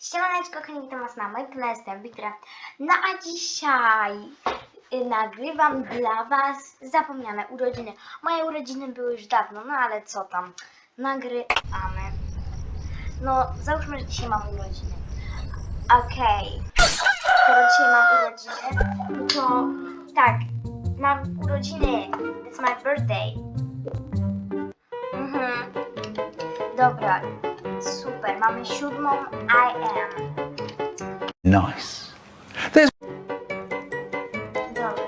Siemaneczko, kochani, witam was na moim kanale, jestem Wiktora. No a dzisiaj y, nagrywam dla was zapomniane urodziny. Moje urodziny były już dawno, no ale co tam, nagrywamy. No, załóżmy, że dzisiaj mam urodziny. Okej, skoro dzisiaj mam urodziny, to tak, mam urodziny, it's my birthday. Mhm. Dobra, mamy siódmą I am. Nice. There's Dobra.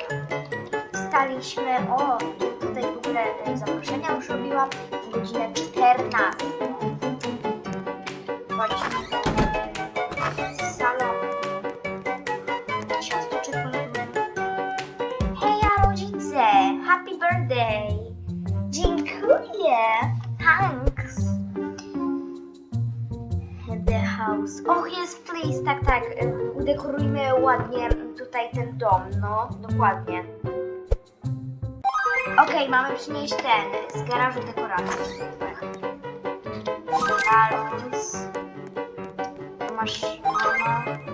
Staliśmy, o, tutaj w ogóle zaproszenia już robiłam, godzinę 14. Chodźmy house. Och, yes, please, tak, tak. Udekorujmy ładnie tutaj ten dom, no, dokładnie. Okej, mamy przynieść ten z garażu. Balons. Tu masz mama.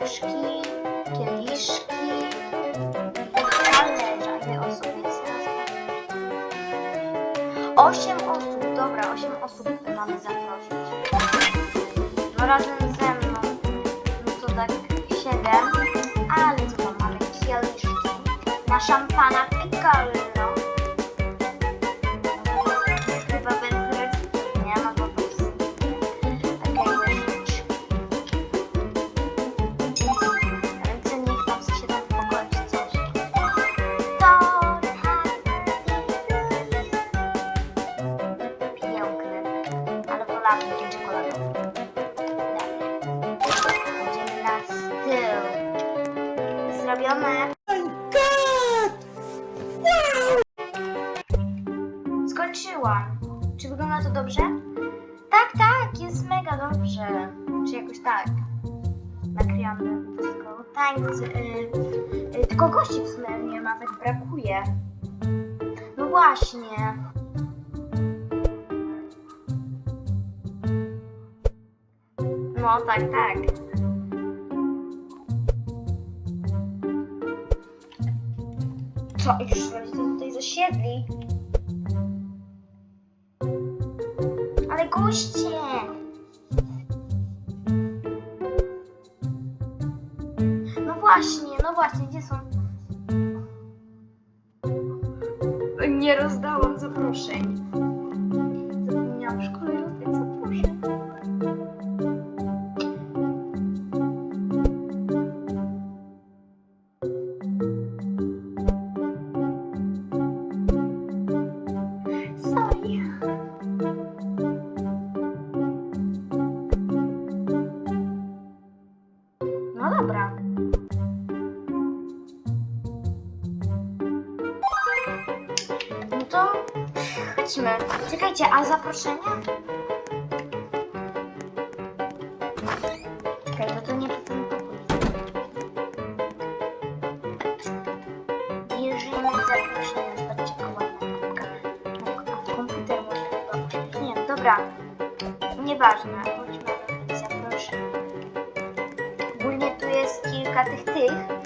Łyżeczki, kieliszki. Ale ile osób jest nas? Osiem osób, dobra, osiem osób mamy zaprosić. No razem ze mną, no to tak siedem. Ale co tam mamy? Kieliszki. Na szampana Czy jakoś tak. Nakryjamy wszystko. Tańc. Y, y, tylko gości w sumie nie ma, tak brakuje. No właśnie. No tak, tak. Co, już rodzice tutaj zasiedli? Ale goście! Właśnie, no właśnie, gdzie są? Nie rozdałam zaproszeń. Zapomniałam w szkole rozdać zaproszeń. No dobra. Chodźmy. Czekajcie, a zaproszenia? Czekaj, no to nie ten pokój. Bierzemy zaproszenia. Zobaczcie, koła A komputer może. Nie, dobra. Nieważne. Chodźmy zaproszeń. Ogólnie tu jest kilka tych tych.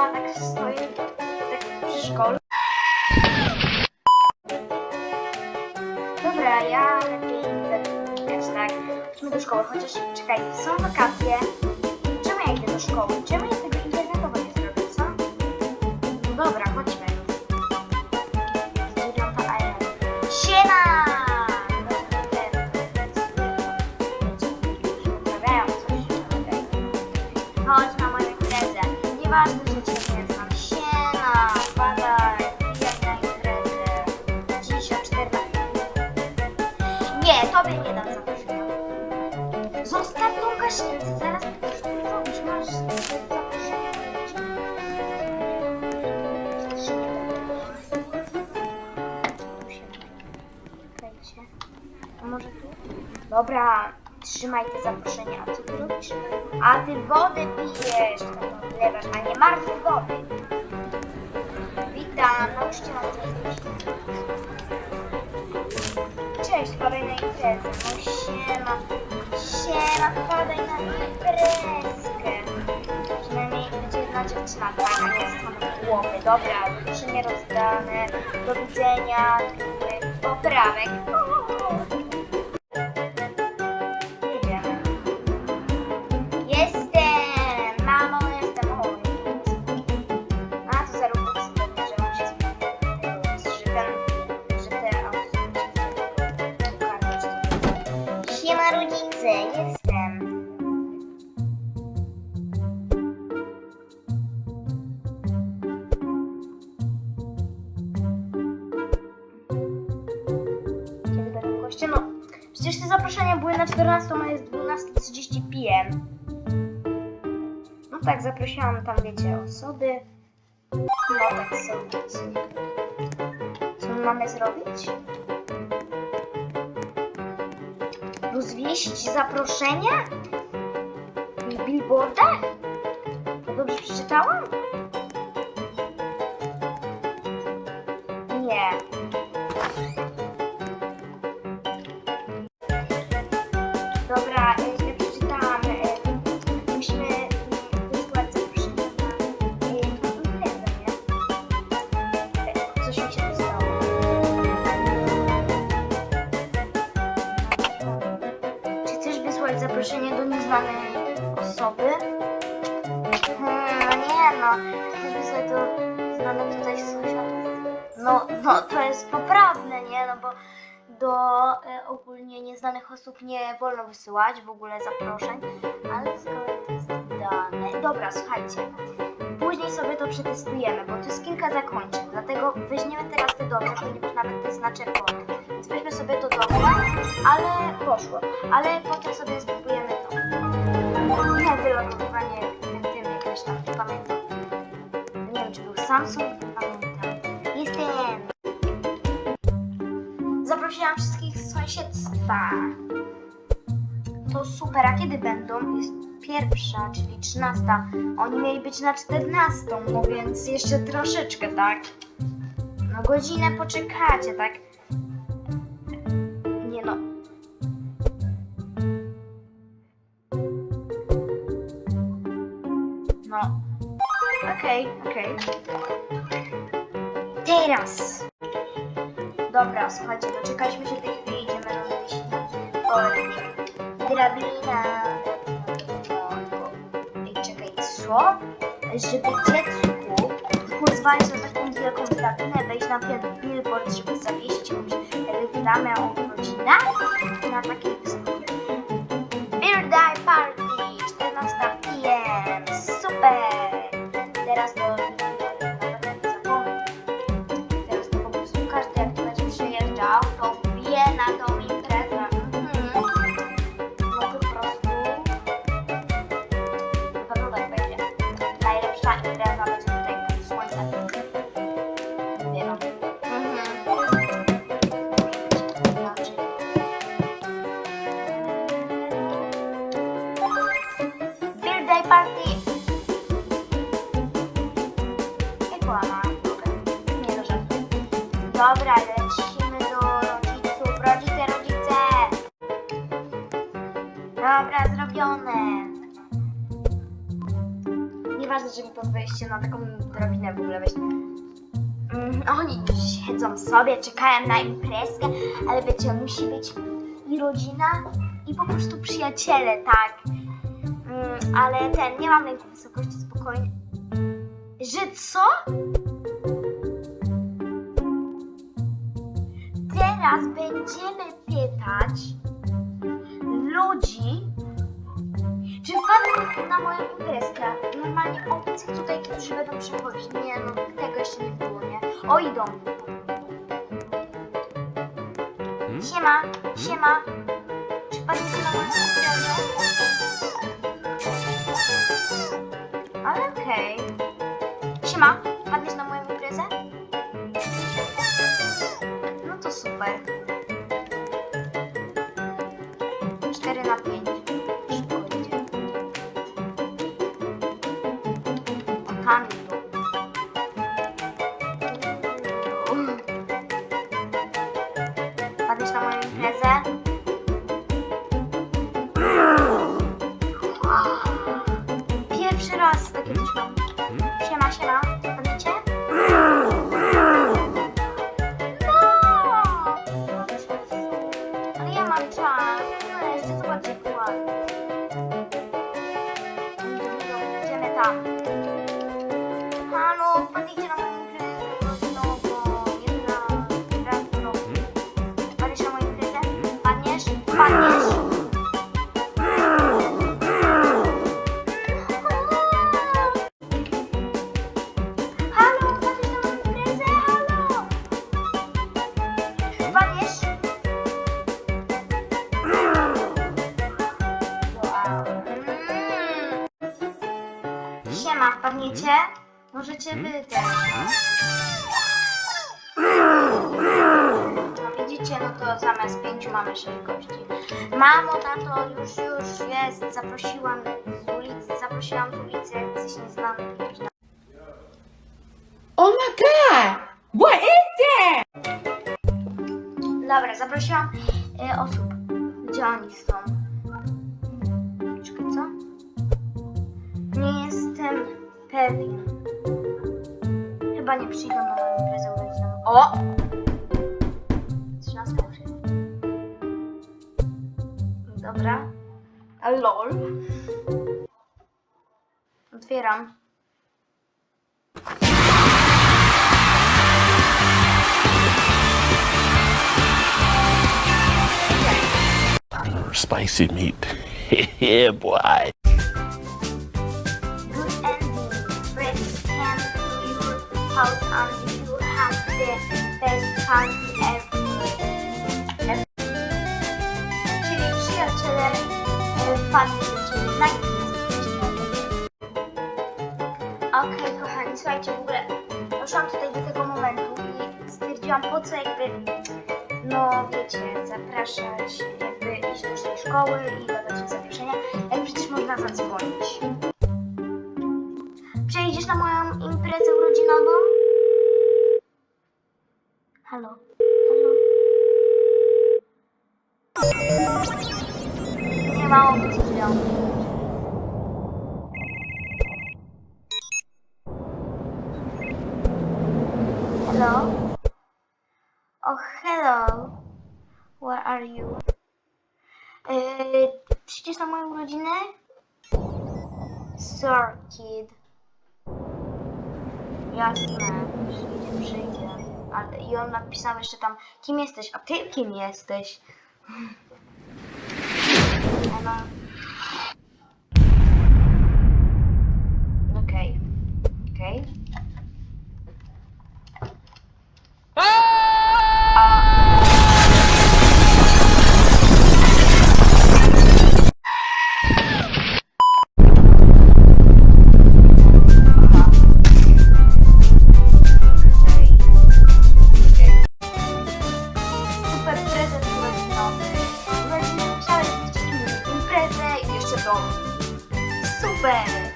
Bomba tak stoi tak przy szkole. Dobra, ja lepiej wiesz, tak. Chodźmy do szkoły, chociaż czekaj, są wakacje. Czemu ja idę do szkoły? Czemu ja tego internetowo nie zrobię, co? No dobra, chodźmy. Trzymaj te zaproszenia. A co ty robisz? A ty wodę pijesz, taką a nie martwej wody. Witam, nauczyciel nas rozliczy. Cześć, wpadaj na imprezę. No siema. Siema, wpadaj na imprezkę. Przynajmniej będzie jedna dziewczyna, tak, a nie same głowy. Dobra, zaproszenie rozdane. Do widzenia. Poprawek. Jedziemy. Zaprosiłam tam, wiecie, osoby. No tak sobie. Co my mamy zrobić? Rozwieść zaproszenie? W billboardach? To dobrze przeczytałam? Nieznanej osoby? Hmm, no nie no. Chcesz wysłać do znanych tutaj sąsiadów? No, no to jest poprawne, nie? No bo do e, ogólnie nieznanych osób nie wolno wysyłać w ogóle zaproszeń, ale z kolei to jest dane. Dobra, słuchajcie. Później sobie to przetestujemy, bo tu jest kilka zakończeń, dlatego weźmiemy teraz te dobre, ponieważ nawet na czerwono. Więc weźmy sobie to dobre, ale poszło. Ale potem sobie spróbujemy to. Nie, wylogowanie tym, tym jakoś tam, nie pamiętam. Nie wiem, czy był Samsung, nie pamiętam. Jestem! Zaprosiłam wszystkich z sąsiedztwa. To super, a kiedy będą? Jest pierwsza, czyli trzynasta. Oni mieli być na czternastą, no więc jeszcze troszeczkę, tak? No godzinę poczekacie, tak? Okej, okej. Teraz. Dobra, słuchajcie, doczekaliśmy się tej chwili, idziemy robić drabina. Ej, czekaj, co? Żeby dziecku pozwolić na taką wielką drabinę, wejść na billboard, żeby zawiesić jakąś reklamę o rodzinach na takiej wysokości. Birthday Party Dobra, zrobione. Nie nieważne, że mi pozwoliliście na taką drabinę w ogóle weź. Mm, oni siedzą sobie, czekają na imprezkę, ale wiecie, musi być i rodzina, i po prostu przyjaciele, tak. Mm, ale ten, nie mam lęku wysokości, spokojnie. Że co? Teraz będziemy pytać ludzi, czy wpadną na moją imprezkę. Normalnie obcych tutaj, którzy będą przychodzić. Nie no, tego jeszcze nie było, nie? O, idą. Siema, siema. Czy wpadniecie na moją imprezę? Ale okej. Siema, wpadniesz na moją imprezę? No to super. 4 na 5. Ah! Mamo, tato, już, już jest. Zaprosiłam z ulicy, zaprosiłam z ulicy, jak coś nie znam. jakiegoś tam. Oh my god! What is that? Dobra, zaprosiłam y, osób. Gdzie oni są? Czekaj, co? Nie jestem pewien. Chyba nie przyjdą na moją imprezę urodzinową. O! Dobra. A lol. Otwieram. Spicy meat. yeah, boy. Good ending. Friends can to your house and you have the best party Okej, kochani, słuchajcie, w ogóle doszłam tutaj do tego momentu i stwierdziłam, po co jakby, no wiecie, zapraszać, jakby iść do tej szkoły i dawać zaproszenia, jak przecież można zadzwonić. Przejdziesz na moją imprezę urodzinową? Are you? Yy, przyjdziesz na moją urodzinę? Sir, kid. Jasne, przyjdzie, przyjdzie. Ale, I on napisał jeszcze tam, kim jesteś, a ty kim jesteś? Ela. Super!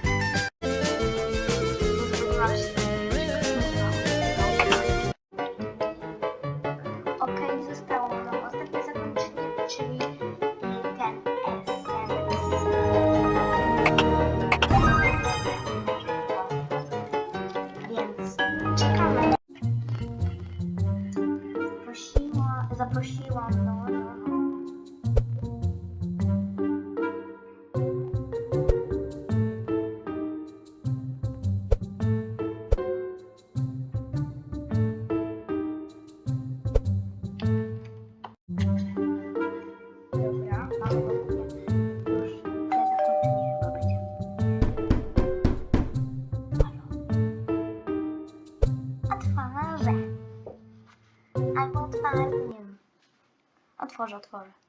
Otworzę, otworzę.